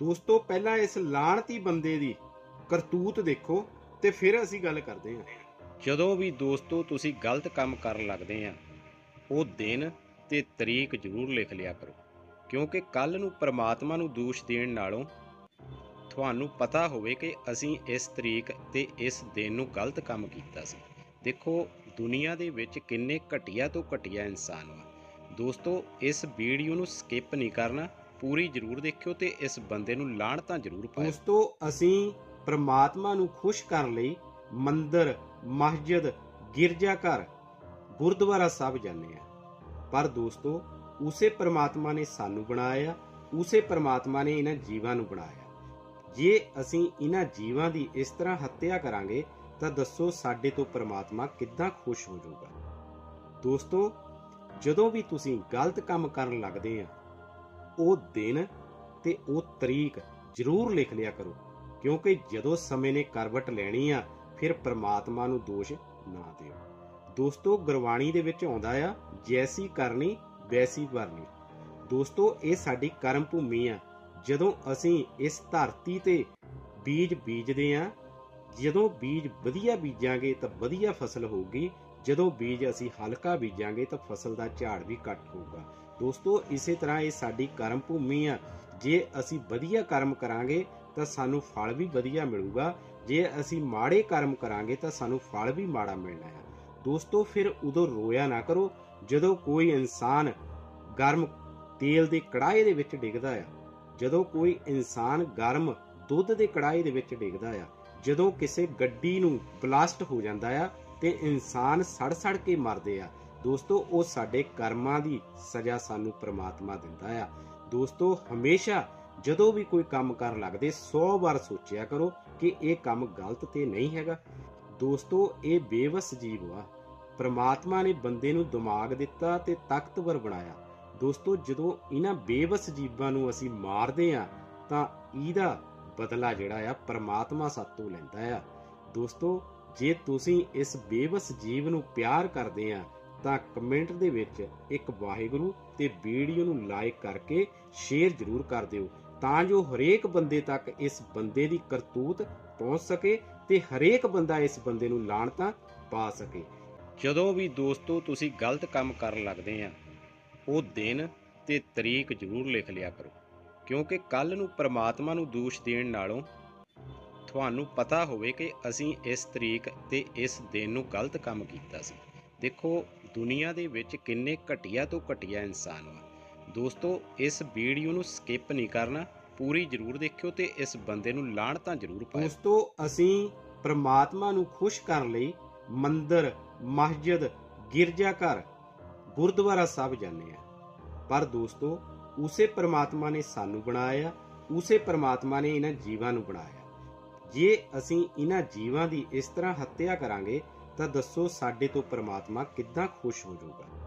ਦੋਸਤੋ, ਪਹਿਲਾਂ ਇਸ ਲਾਣਤੀ ਬੰਦੇ ਦੀ ਕਰਤੂਤ ਦੇਖੋ ਤੇ ਫਿਰ ਅਸੀਂ ਗੱਲ ਕਰਦੇ ਹਾਂ। ਜਦੋਂ ਵੀ ਦੋਸਤੋ ਤੁਸੀਂ ਗਲਤ ਕੰਮ ਕਰਨ ਲੱਗਦੇ ਆ ਉਹ ਦਿਨ ਤੇ ਤਰੀਕ ਜ਼ਰੂਰ ਲਿਖ ਲਿਆ ਕਰੋ, ਕਿਉਂਕਿ ਕੱਲ ਨੂੰ ਪ੍ਰਮਾਤਮਾ ਨੂੰ ਦੋਸ਼ ਦੇਣ ਨਾਲੋਂ ਤੁਹਾਨੂੰ ਪਤਾ ਹੋਵੇ ਕਿ ਅਸੀਂ ਇਸ ਤਰੀਕ ਤੇ ਇਸ ਦਿਨ ਨੂੰ ਗਲਤ ਕੰਮ ਕੀਤਾ ਸੀ। ਦੇਖੋ, ਦੁਨੀਆ ਦੇ ਵਿੱਚ ਕਿੰਨੇ ਘਟੀਆ ਤੋਂ ਘਟੀਆ ਇਨਸਾਨ ਵਾ ਦੋਸਤੋ, ਇਸ ਵੀਡੀਓ ਨੂੰ ਸਕਿਪ ਨਹੀਂ ਕਰਨਾ ਪੂਰੀ ਜ਼ਰੂਰ ਦੇਖਿਓ ਤੇ ਇਸ ਬੰਦੇ ਨੂੰ ਲਾਹਣਤਾਂ ਜ਼ਰੂਰ ਪਾਇਓ। ਦੋਸਤੋ, ਅਸੀਂ ਪ੍ਰਮਾਤਮਾ ਨੂੰ ਖੁਸ਼ ਕਰਨ ਲਈ ਮੰਦਰ, ਮਸਜਿਦ ਗਿਰਜਾ ਘਰ ਗੁਰਦੁਆਰਾ ਸਾਹਿਬ ਜਾਂਦੇ ਆ ਪਰ ਦੋਸਤੋ, ਉਸੇ ਪ੍ਰਮਾਤਮਾ ਨੇ ਸਾਨੂੰ ਬਣਾਇਆ, ਉਸੇ ਪ੍ਰਮਾਤਮਾ ਨੇ ਇਹਨਾਂ ਜੀਵਾਂ ਨੂੰ ਬਣਾਇਆ। ਜੇ ਅਸੀਂ ਇਹਨਾਂ ਜੀਵਾਂ ਦੀ ਇਸ ਤਰ੍ਹਾਂ ਹੱਤਿਆ ਕਰਾਂਗੇ, ਤਾਂ ਦੱਸੋ ਸਾਡੇ ਤੋਂ ਪ੍ਰਮਾਤਮਾ ਕਿੱਦਾਂ ਖੁਸ਼ ਹੋ ਜਾਊਗਾ। ਦੋਸਤੋ, ਜਦੋਂ ਵੀ ਤੁਸੀਂ ਗਲਤ ਕੰਮ ਕਰਨ ਲੱਗਦੇ ਆ ਉਹ ਦਿਨ ਤੇ ਉਹ ਤਰੀਕ ਜ਼ਰੂਰ ਲਿਖ ਲਿਆ ਕਰੋ, ਕਿਉਂਕਿ ਜਦੋਂ ਸਮੇਂ ਨੇ ਕਰਵਟ ਲੈਣੀ ਆ, ਫਿਰ ਪ੍ਰਮਾਤਮਾ ਨੂੰ ਦੋਸ਼ ਨਾ ਦਿਓ। ਦੋਸਤੋ, ਗੁਰਬਾਣੀ ਦੇ ਵਿੱਚ ਆਉਂਦਾ ਆ, ਜੈਸੀ ਕਰਨੀ, ਵੈਸੀ ਭਰਨੀ ਦੋਸਤੋ, ਇਹ ਸਾਡੀ ਕਰਮ ਭੂਮੀ ਆ। ਜਦੋਂ ਅਸੀਂ ਇਸ ਧਰਤੀ ਤੇ ਬੀਜ ਬੀਜਦੇ ਆ, ਜਦੋਂ ਬੀਜ ਵਧੀਆ ਬੀਜਾਂਗੇ ਤਾਂ ਵਧੀਆ ਫਸਲ ਹੋਊਗੀ, ਜਦੋਂ ਬੀਜ ਅਸੀਂ ਹਲਕਾ ਬੀਜਾਂਗੇ ਤਾਂ ਫਸਲ ਦਾ ਝਾੜ ਵੀ ਘੱਟ ਹੋਊਗਾ। ਦੋਸਤੋ, ਇਸੇ ਤਰ੍ਹਾਂ ਇਹ ਸਾਡੀ ਕਰਮ ਭੂਮੀ ਆ। ਜੇ ਅਸੀਂ ਵਧੀਆ ਕਰਮ ਕਰਾਂਗੇ, ਤਾਂ ਸਾਨੂੰ ਫਲ ਵੀ ਵਧੀਆ ਮਿਲੂਗਾ। ਜੇ ਅਸੀਂ ਮਾੜੇ ਕਰਮ ਕਰਾਂਗੇ, ਤਾਂ ਸਾਨੂੰ ਫਲ ਵੀ ਮਾੜਾ ਮਿਲਣਾ ਹੈ ਦੋਸਤੋ, ਫਿਰ ਉਦੋਂ ਰੋਇਆ ਨਾ ਕਰੋ, ਜਦੋਂ ਕੋਈ ਇਨਸਾਨ ਗਰਮ ਤੇਲ ਦੇ ਕੜਾਏ ਦੇ ਵਿੱਚ ਡਿੱਗਦਾ ਆ। ਜਦੋਂ ਕੋਈ ਇਨਸਾਨ ਗਰਮ ਦੁੱਧ ਦੇ ਕੜਾਏ ਦੇ ਵਿੱਚ ਡਿੱਗਦਾ ਆ। ਜਦੋਂ ਕਿਸੇ ਗੱਡੀ ਨੂੰ ਬਲਾਸਟ ਹੋ ਜਾਂਦਾ ਆ, ਤੇ ਇਨਸਾਨ ਸੜ ਸੜ ਕੇ ਮਰਦੇ ਆ। ਦੋਸਤੋ, ਉਹ ਸਾਡੇ ਕਰਮਾਂ ਦੀ ਸਜ਼ਾ ਸਾਨੂੰ ਪ੍ਰਮਾਤਮਾ ਦਿੰਦਾ ਆ। ਦੋਸਤੋ, ਹਮੇਸ਼ਾ ਜਦੋਂ ਵੀ ਕੋਈ ਕੰਮ ਕਰਨ ਲੱਗਦੇ 100 ਵਾਰ ਸੋਚਿਆ ਕਰੋ ਕਿ ਇਹ ਕੰਮ ਗਲਤ ਤੇ ਨਹੀਂ ਹੈਗਾ। ਦੋਸਤੋ, ਇਹ ਬੇਵਸ ਜੀਵ ਆ। ਪ੍ਰਮਾਤਮਾ ਨੇ ਬੰਦੇ ਨੂੰ ਦਿਮਾਗ ਦਿੱਤਾ ਤੇ ਤਾਕਤਵਰ ਬਣਾਇਆ। ਦੋਸਤੋ, ਜਦੋਂ ਇਹਨਾਂ ਬੇਵਸ ਜੀਵਾਂ ਨੂੰ ਅਸੀਂ ਮਾਰਦੇ ਆ, ਤਾਂ ਇਹਦਾ ਬਦਲਾ ਜਿਹੜਾ ਆ, ਪ੍ਰਮਾਤਮਾ ਸਾਤੋਂ ਲੈਂਦਾ ਆ। ਦੋਸਤੋ, ਜੇ ਤੁਸੀਂ ਇਸ ਬੇਵਸ ਜੀਵ ਨੂੰ ਪਿਆਰ ਕਰਦੇ ਆ ਤਾਂ ਕਮੈਂਟ ਦੇ ਵਿੱਚ ਇੱਕ ਵਾਹਿਗੁਰੂ ਤੇ ਵੀਡੀਓ ਨੂੰ ਲਾਈਕ ਕਰਕੇ ਸ਼ੇਅਰ ਜ਼ਰੂਰ ਕਰ ਦਿਓ, ਤਾਂ ਜੋ ਹਰੇਕ ਬੰਦੇ ਤੱਕ ਇਸ ਬੰਦੇ ਦੀ ਕਰਤੂਤ ਪਹੁੰਚ ਸਕੇ ਤੇ ਹਰੇਕ ਬੰਦਾ ਇਸ ਬੰਦੇ ਨੂੰ ਲਾਣਤਾ ਪਾ ਸਕੇ। ਜਦੋਂ ਵੀ ਦੋਸਤੋ ਤੁਸੀਂ ਗਲਤ ਕੰਮ ਕਰਨ ਲੱਗਦੇ ਆ, ਉਹ ਦਿਨ ਤੇ ਤਰੀਕ ਜ਼ਰੂਰ ਲਿਖ ਲਿਆ ਕਰੋ, ਕਿਉਂਕਿ ਕੱਲ ਨੂੰ ਪ੍ਰਮਾਤਮਾ ਨੂੰ ਦੋਸ਼ ਦੇਣ ਨਾਲੋਂ ਤੁਹਾਨੂੰ ਪਤਾ ਹੋਵੇ ਕਿ ਅਸੀਂ ਇਸ ਤਰੀਕ ਤੇ ਇਸ ਦਿਨ ਨੂੰ ਗਲਤ ਕੰਮ ਕੀਤਾ ਸੀ। ਦੇਖੋ ਦੁਨੀਆ ਦੇ ਵਿੱਚ ਕਿੰਨੇ ਘਟੀਆ ਤੋਂ ਘਟੀਆ ਇਨਸਾਨ ਵਾ ਦੋਸਤੋ, ਇਸ ਵੀਡੀਓ ਨੂੰ ਸਕਿਪ ਨਹੀਂ ਕਰਨਾ, ਪੂਰੀ ਜ਼ਰੂਰ ਦੇਖਿਓ ਤੇ ਇਸ ਬੰਦੇ ਨੂੰ ਲਾਹਣਤਾਂ ਜ਼ਰੂਰ ਪਾਇਓ। ਦੋਸਤੋ, ਅਸੀਂ ਪ੍ਰਮਾਤਮਾ ਨੂੰ ਖੁਸ਼ ਕਰਨ ਲਈ ਮੰਦਰ, ਮਸਜਿਦ ਗਿਰਜਾ ਘਰ ਗੁਰਦੁਆਰਾ ਸਾਹਿਬ ਜਾਂਦੇ ਆ ਪਰ ਦੋਸਤੋ, ਉਸੇ ਪ੍ਰਮਾਤਮਾ ਨੇ ਸਾਨੂੰ ਬਣਾਇਆ, ਉਸੇ ਪ੍ਰਮਾਤਮਾ ਨੇ ਇਹਨਾਂ ਜੀਵਾਂ ਨੂੰ ਬਣਾਇਆ। ਜੇ ਅਸੀਂ ਇਹਨਾਂ ਜੀਵਾਂ ਦੀ ਇਸ ਤਰ੍ਹਾਂ ਹੱਤਿਆ ਕਰਾਂਗੇ ਤਾਂ ਦੱਸੋ ਸਾਡੇ ਤੋਂ ਪਰਮਾਤਮਾ ਕਿੱਦਾਂ ਖੁਸ਼ ਹੋ ਜਾਊਗਾ?